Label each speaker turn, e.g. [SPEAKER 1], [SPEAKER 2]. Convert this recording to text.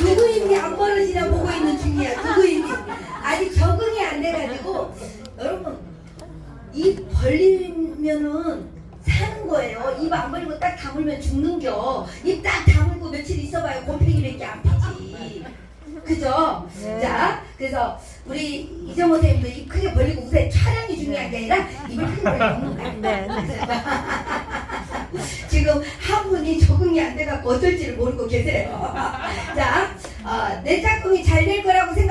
[SPEAKER 1] 누구인지 안 벌어지나 보고 있는 중이야. 누구인지 아직 적응이 안 돼가지고 여러분 입 벌리면은 사는 거예요. 입 안 벌리고 딱 다물면 죽는겨. 입 딱 다물고 며칠 있어봐요. 곰팡이밖에 안 피지. 그죠? 자, 그래서 우리 이정호 선생님도 입 크게 벌리고 중요한 게 아니라 입을 크게 벌리고 웃는 거야. 지금 한 분이 적응이 안 돼갖고 어쩔지를 모르고 계세요. 자, 어, 내 짝꿍이 잘 될 거라고 생각하니까